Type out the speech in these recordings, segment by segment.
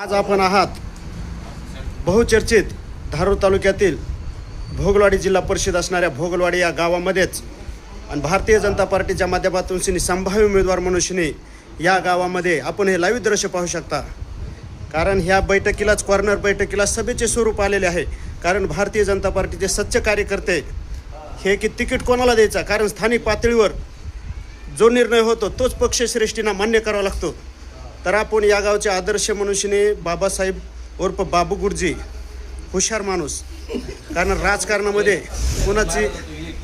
आज आपण आहात बहुचर्चित धारूर तालुक्यातील भोगलवाडी जिल्हा परिषद असणाऱ्या भोगलवाडी या गावामध्येच आणि भारतीय जनता पार्टीच्या माध्यमातून शिनी संभाव्य उमेदवार म्हणून शिनी या गावामध्ये आपण हे लाईव्ह दृश्य पाहू शकता. कारण ह्या बैठकीलाच कॉर्नर बैठकीला सभेचे स्वरूप आलेले आहे. कारण भारतीय जनता पार्टीचे सच्च कार्यकर्ते हे की तिकीट कोणाला द्यायचा? कारण स्थानिक पातळीवर जो निर्णय होतो तोच पक्षश्रेष्ठींना मान्य करावा लागतो. तर आपण या गावचे आदर्श मनुष्यने बाबासाहेब उर्फ बाबू गुरुजी हुशार माणूस. कारण राजकारणामध्ये कुणाची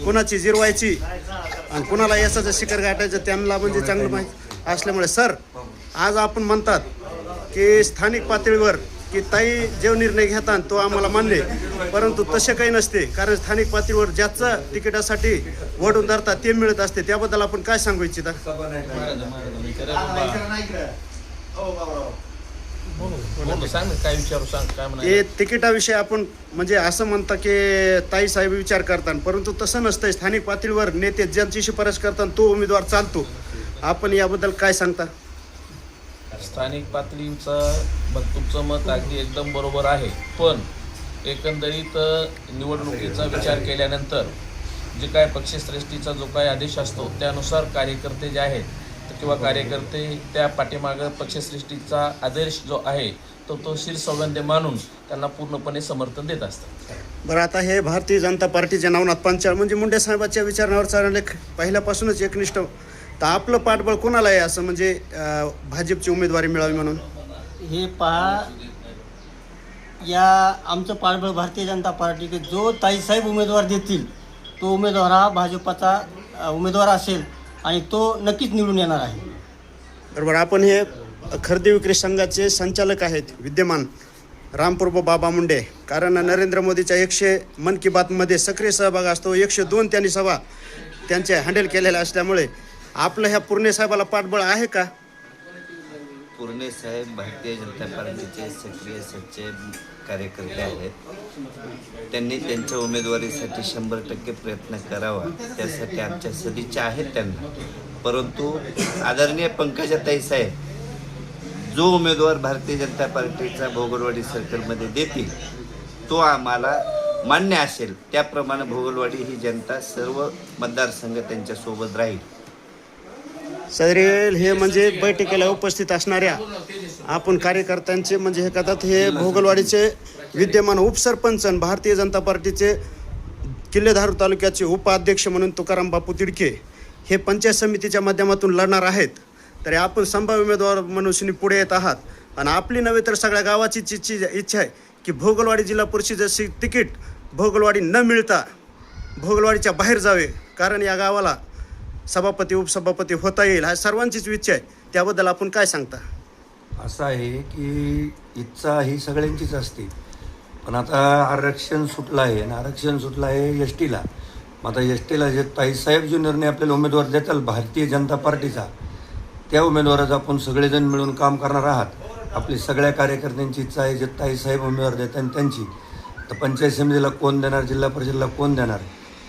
कुणाची जिरवायची आणि कुणाला यशाचं शिखर गाठायचं त्यांना म्हणजे चांगलं माहीत असल्यामुळे. सर आज आपण म्हणतात की स्थानिक पातळीवर की ताई जो निर्णय घेतात तो आम्हाला मान्य आहे. परंतु तसे काही नसते. कारण स्थानिक पातळीवर ज्याचं तिकिटासाठी वडून धरतात ते मिळत असते. त्याबद्दल आपण काय सांगू इच्छिता? बोल सांग ना काय विचारू सांग काय म्हणा तिकिटाविषयी आपण म्हणजे असं म्हणता की ताई साहेब विचार करतात परंतु तसं नसतंय. स्थानिक पातळीवर नेते ज्यांची शिफारस करतात तो उमेदवार चालतो. आपण याबद्दल काय सांगता? स्थानिक पातळीचं मग तुमचं मत अगदी एकदम बरोबर आहे. पण एकंदरीत निवडणुकीचा विचार केल्यानंतर जे काय पक्षश्रेष्ठीचा जो काय आदेश असतो त्यानुसार कार्यकर्ते जे आहेत किंवा कार्यकर्ते त्या पाठीमागं पक्षश्रेष्ठीचा आदेश जो आहे तो तो शिरसौगंध्य मानून त्यांना पूर्णपणे समर्थन देत असतात. बरं आता हे भारतीय जनता पार्टीचे नवनाथ पंचाळ म्हणजे मुंडे साहेबाच्या विचारांवर चालले पहिल्यापासूनच एकनिष्ठ तर आपलं पाठबळ कोणाला आहे असं म्हणजे भाजपची उमेदवारी मिळावी म्हणून? हे पहा या आमचं पाठबळ भारतीय जनता पार्टी की जो ताईसाहेब उमेदवार देतील तो उमेदवार हा भाजपाचा उमेदवार असेल. आणि तो नक्कीच निवडून येणार आहे. बरोबर आपण हे खरेदी विक्री संघाचे संचालक आहेत विद्यमान रामप्रभू बाबा मुंडे. कारण नरेंद्र मोदीच्या एकशे मन की बातमध्ये सक्रिय सहभाग असतो एकशे दोन त्यांनी सभा त्यांचे हँडल केलेल्या असल्यामुळे आपलं ह्या पूर्णे साहेबाला पाठबळ आहे का? पूर्णे साहेब भारतीय जनता पार्टीचे सक्रिय सच्चे कार्यकर्ते आहेत. त्यांनी त्यांच्या उमेदवारीसाठी शंभर टक्के प्रयत्न करावा त्यासाठी आमच्या सदिच्छा आहेत त्यांना. परंतु आदरणीय पंकजाताई साहेब जो उमेदवार भारतीय जनता पार्टीचा भोगलवाडी सर्कलमध्ये देतील तो आम्हाला मान्य असेल. त्याप्रमाणे भोगलवाडी ही जनता सर्व मतदारसंघ त्यांच्यासोबत राहील. सदरेल हे म्हणजे बैठकीला उपस्थित असणाऱ्या आपण कार्यकर्त्यांचे म्हणजे हे करतात हे भोगलवाडीचे विद्यमान उपसरपंच आणि भारतीय जनता पार्टीचे किल्लेधारू तालुक्याचे उपाध्यक्ष म्हणून तुकाराम बापू तिडके हे पंचायत समितीच्या माध्यमातून लढणार आहेत. तरी आपण संभाव्य उमेदवार म्हणून पुढे येत आहात. आणि आपली नव्हे तर सगळ्या गावाची इच्छी इच्छा आहे की भोगलवाडी जिल्हा परिषदेची तिकीट भोगलवाडी न मिळता भोगलवाडीच्या बाहेर जावे. कारण या गावाला सभापती उपसभापती होता येईल हा सर्वांचीच इच्छा आहे. त्याबद्दल आपण काय सांगता? असं आहे की इच्छा ही सगळ्यांचीच असते. पण आता आरक्षण सुटलं आहे आणि आरक्षण सुटलं आहे एस टीला मग आता एस टीला जे ताईसाहेब जो निर्णय आपल्याला उमेदवार देताल भारतीय जनता पार्टीचा त्या उमेदवाराचं आपण सगळेजण मिळून काम करणार आहात. आपली सगळ्या कार्यकर्त्यांची इच्छा आहे जे ताईसाहेब उमेदवार देतात आणि त्यांची. तर पंचायत समितीला कोण देणार जिल्हा परिषदेला कोण देणार?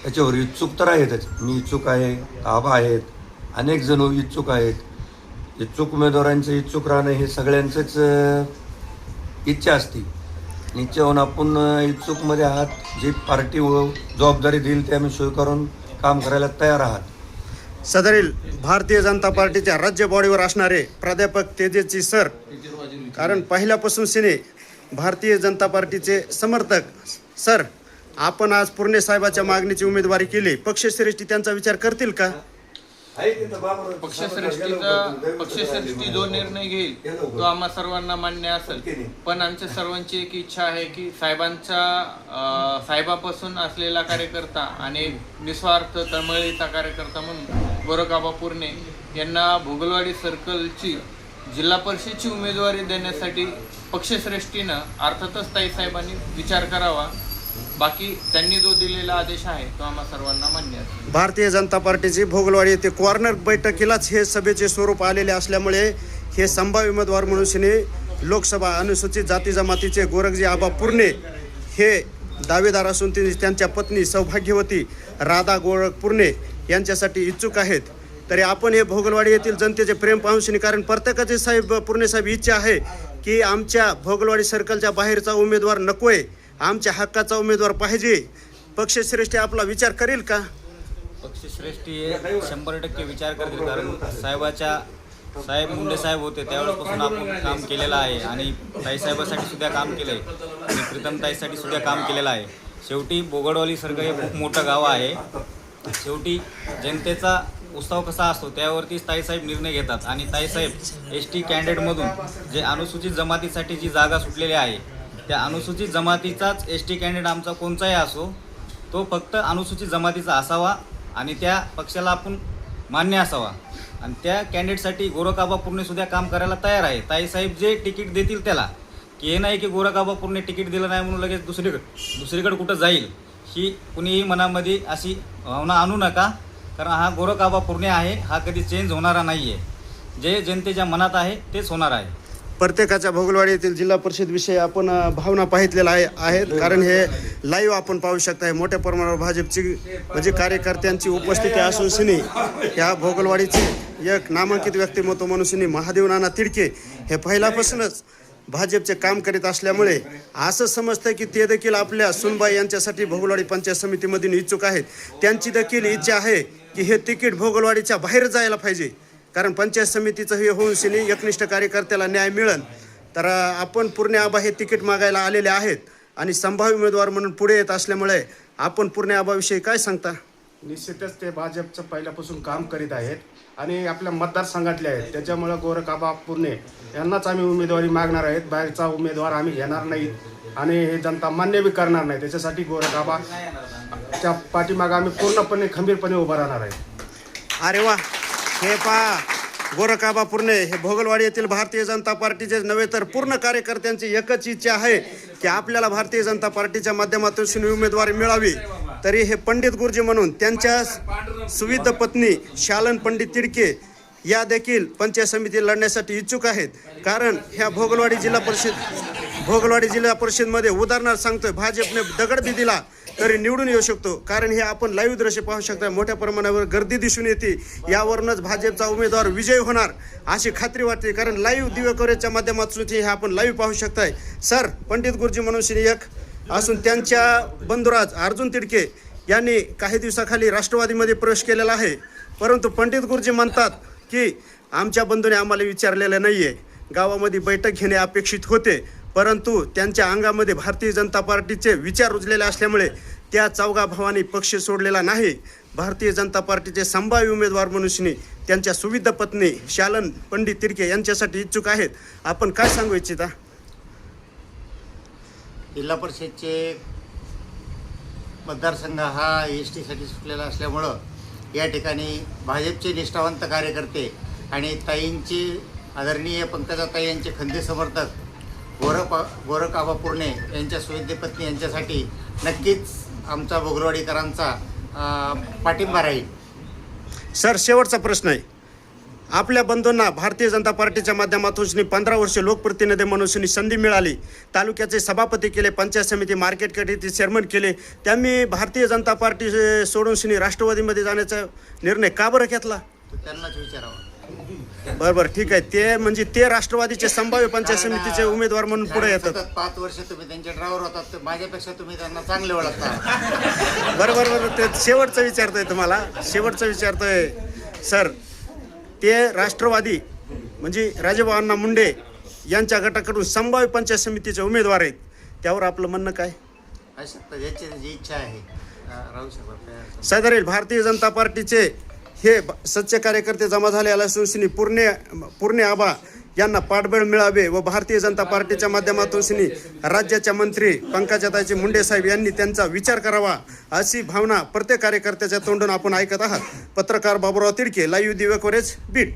त्याच्यावर इच्छुक तर आहेतच. मी इच्छुक आहे आबा आहेत अनेक जण इच्छुक आहेत. इच्छुक उमेदवारांचे इच्छुक राहणं हे सगळ्यांचंच इच्छा असते. निश्चय आपण इच्छुकमध्ये आहात. जी पार्टी व जबाबदारी देईल ते आम्ही स्वीकारून काम करायला तयार आहात. सदरील भारतीय जनता पार्टीच्या राज्य बॉडीवर असणारे प्राध्यापक तेजेची सर. कारण पहिल्यापासून सिने भारतीय जनता पार्टीचे समर्थक सर. आपण आज पूर्णे साहेबाच्या मागणीची उमेदवारी केली. पक्षश्रेष्ठी त्यांचा विचार करतील का? पक्षश्रेष्ठीचा पक्षश्रेष्ठी जो निर्णय घेईल तो आम्हा सर्वांना मान्य असेल. पण आमच्या सर्वांची एक इच्छा आहे की साहेबांच्या साहेबापासून असलेला कार्यकर्ता आणि निस्वार्थ तळमळीचा कार्यकर्ता म्हणून गोरखाबा पूर्णे यांना भोगलवाडी सर्कलची जिल्हा परिषदची उमेदवारी देण्यासाठी पक्षश्रेष्ठीनं अर्थातच ताई साहेबांनी विचार करावा. बाकी त्यांनी जो दिलेला आदेश आहे तो आम्हा सर्वांना मान्य असेल भारतीय जनता पार्टीची भोगलवाडी येथे कॉर्नर बैठकीलाच हे सभेचे स्वरूप आलेले असल्यामुळे हे संभाव्य उमेदवार म्हणून शिने लोकसभा अनुसूचित जाती जमातीचे गोरखजी आबा पूर्णे हे दावेदार असून ते त्यांच्या पत्नी सौभाग्यवती राधा गोरख पूर्णे यांच्यासाठी इच्छुक आहेत. तरी आपण हे भोगलवाडी येथील जनतेचे प्रेम पाहून कारण प्रत्येकाचे साहेब पूर्णे साहेब इच्छा आहे की आमच्या भोगलवाडी सर्कलच्या बाहेरचा उमेदवार नकोय. आमच्या हक्काचा उमेदवार पाहिजे. पक्षश्रेष्ठी आपला विचार करेल का? पक्षश्रेष्ठी हे शंभर टक्के विचार करतील कारण साहेबाच्या साहेब मुंडे साहेब होते त्यावेळेपासून आपण काम केलेलं आहे आणि ताईसाहेबासाठी सुद्धा काम केलं आहे आणि प्रीतम ताईसाठी सुद्धा काम केलेलं आहे. शेवटी बोगडवाली सर्ग हे खूप मोठं गाव आहे. शेवटी जनतेचा उत्सव कसा असतो त्यावरतीच ताईसाहेब निर्णय घेतात. आणि ताईसाहेब एस टी कॅन्डिडेटमधून जे अनुसूचित जमातीसाठी जी जागा सुटलेली आहे त्या अनुसूचित जमातीचाच एस टी कॅन्डिडेट आमचा कोणताही असो तो फक्त अनुसूचित जमातीचा असावा आणि त्या पक्षाला आपण मान्य असावा. आणि त्या कॅन्डिडेटसाठी गोरखाबा पूर्णेसुद्धा काम करायला तयार आहे. ताईसाहेब जे तिकीट देतील त्याला की हे नाही की गोरखाबा पूर्णे तिकीट दिलं नाही म्हणून लगेच दुसरीकडे दुसरीकडे कुठं जाईल ही कुणीही मनामध्ये अशी भावना आणू नका. कारण हा गोरखाबा पूर्णे आहे हा कधी चेंज होणारा नाही आहे जे जनतेच्या मनात आहे तेच होणार आहे. प्रत्येकाच्या भोगलवाडी येथील जिल्हा परिषद विषयी आपण भावना पाहितलेल्या आहे आहेत. कारण हे लाईव्ह आपण पाहू शकता मोठ्या प्रमाणावर भाजपची म्हणजे कार्यकर्त्यांची उपस्थिती असून सिनी ह्या भोगलवाडीचे एक नामांकित व्यक्तिमत्व म्हणून सिनी महादेव नाना तिडके हे पहिल्यापासूनच भाजपचे काम करीत असल्यामुळे असं समजतं की ते देखील आपल्या सुनबाई यांच्यासाठी भोगलवाडी पंचायत समितीमधून इच्छुक आहेत. त्यांची देखील इच्छा आहे की हे तिकीट भोगलवाडीच्या बाहेर जायला पाहिजे. कारण पंचायत समितीचं हे होऊन सिनी एकनिष्ठ कार्यकर्त्याला न्याय मिळेल. तर आपण पूर्ण आबा हे तिकीट मागायला आलेले आहेत आणि संभाव्य उमेदवार म्हणून पुढे येत असल्यामुळे आपण पूर्ण आबाविषयी काय सांगता? निश्चितच ते भाजपचं पहिल्यापासून काम करीत आहेत आणि आपल्या मतदारसंघातले आहेत. त्याच्यामुळं गोरखाबा पुर्णे यांनाच आम्ही उमेदवारी मागणार आहेत. बाहेरचा उमेदवार आम्ही घेणार नाहीत आणि हे जनता मान्य बी करणार नाही. त्याच्यासाठी गोरखाबा च्या पाठीमागं आम्ही पूर्णपणे खंबीरपणे उभं राहणार आहे. अरे वा! हे पहा गोरखाबा पूर्णे हे भोगलवाडी येथील भारतीय जनता पार्टीचे नव्हे तर पूर्ण कार्यकर्त्यांची एकच इच्छा आहे की आपल्याला भारतीय जनता पार्टीच्या माध्यमातून उमेदवारी मिळावी. तरी हे पंडित गुरुजी म्हणून त्यांच्या सुविध पत्नी शालन पंडित तिडके या देखील पंचायत समिती लढण्यासाठी इच्छुक आहेत. कारण ह्या भोगलवाडी जिल्हा परिषद भोगलवाडी जिल्हा परिषदमध्ये उदाहरणार्थ सांगतोय भाजपने दगड बी दिला तरी निवडून येऊ शकतो. कारण हे आपण लाईव्ह दृश्य पाहू शकता. मोठ्या प्रमाणावर गर्दी दिसून येते. यावरूनच भाजपचा उमेदवार विजय होणार अशी खात्री वाटते. कारण लाईव्ह दिव्य कवरेजच्या माध्यमातून हे आपण लाईव्ह पाहू शकताय. सर पंडित गुरुजी म्हणून एक असून त्यांच्या बंधुराज अर्जुन तिडके यांनी काही दिवसाखाली राष्ट्रवादीमध्ये प्रवेश केलेला आहे. परंतु पंडित गुरुजी म्हणतात की आमच्या बंधूने आम्हाला विचारलेलं नाही आहे गावामध्ये बैठक घेणे अपेक्षित होते. परंतु त्यांच्या अंगामध्ये भारतीय जनता पार्टीचे विचार रुजलेले असल्यामुळे त्या चौघा भावांनी पक्ष सोडलेला नाही. भारतीय जनता पार्टीचे संभाव्य उमेदवार मनुष्यने त्यांच्या सुविध पत्नी शालन पंडित तिरके यांच्यासाठी इच्छुक आहेत. आपण काय सांगू इच्छिता? जिल्हा परिषदचे मतदारसंघ हा एस टीसाठी सुटलेला असल्यामुळं या ठिकाणी भाजपचे निष्ठावंत कार्यकर्ते आणि ताईंची आदरणीय पंकजाताई यांचे खंदे समर्थक गोरख गोरखाबा पूर्णे यांच्या सुविद्य पत्नी यांच्यासाठी नक्कीच आमचा बोगरवाडीकरांचा पाठिंबा राहील. सर शेवटचा प्रश्न आहे. आपल्या बंधूंना भारतीय जनता पार्टीच्या माध्यमातून पंधरा वर्षे लोकप्रतिनिधी म्हणून संधी मिळाली तालुक्याचे सभापती केले पंचायत समिती मार्केट कमिटी चेअरमन केले त्यांनी भारतीय जनता पार्टी सोडून राष्ट्रवादीमध्ये जाण्याचा निर्णय का बरं घेतला? त्यांनाच विचारावं. बरं बरं ठीक आहे. ते म्हणजे ते राष्ट्रवादीचे संभाव्य पंचायत समितीचे उमेदवार म्हणून पुढे येतात. सतत पाच वर्ष तुम्ही त्यांचे ड्रायव्हर होतात तर माझ्यापेक्षा तुम्ही त्यांना चांगले ओळखता. बरं बरं बरं ते शेवटचं विचारतोय तुम्हाला. शेवटचं विचारतोय. सर ते राष्ट्रवादी म्हणजे राजेभावांना मुंडे यांच्या गटाकडून संभाव्य पंचायत समितीचे उमेदवार आहेत. त्यावर आपलं म्हणणं काय? ज्याची जी इच्छा आहे. अं, राहू. सदरील भारतीय जनता पार्टीचे हे ब- कार्यकर्ते जमा झाले असून पूर्णे पूर्णे आबा यांना पाठबळ मिळावे व भारतीय जनता पार्टीच्या माध्यमातून सिनी राज्याच्या मंत्री पंकजाताईचे मुंडे साहेब यांनी त्यांचा विचार करावा अशी भावना प्रत्येक कार्यकर्त्याच्या तोंडून आपण ऐकत आहात. पत्रकार बाबुराव तिडके लाईव्ह दिव्य कोरेज बीट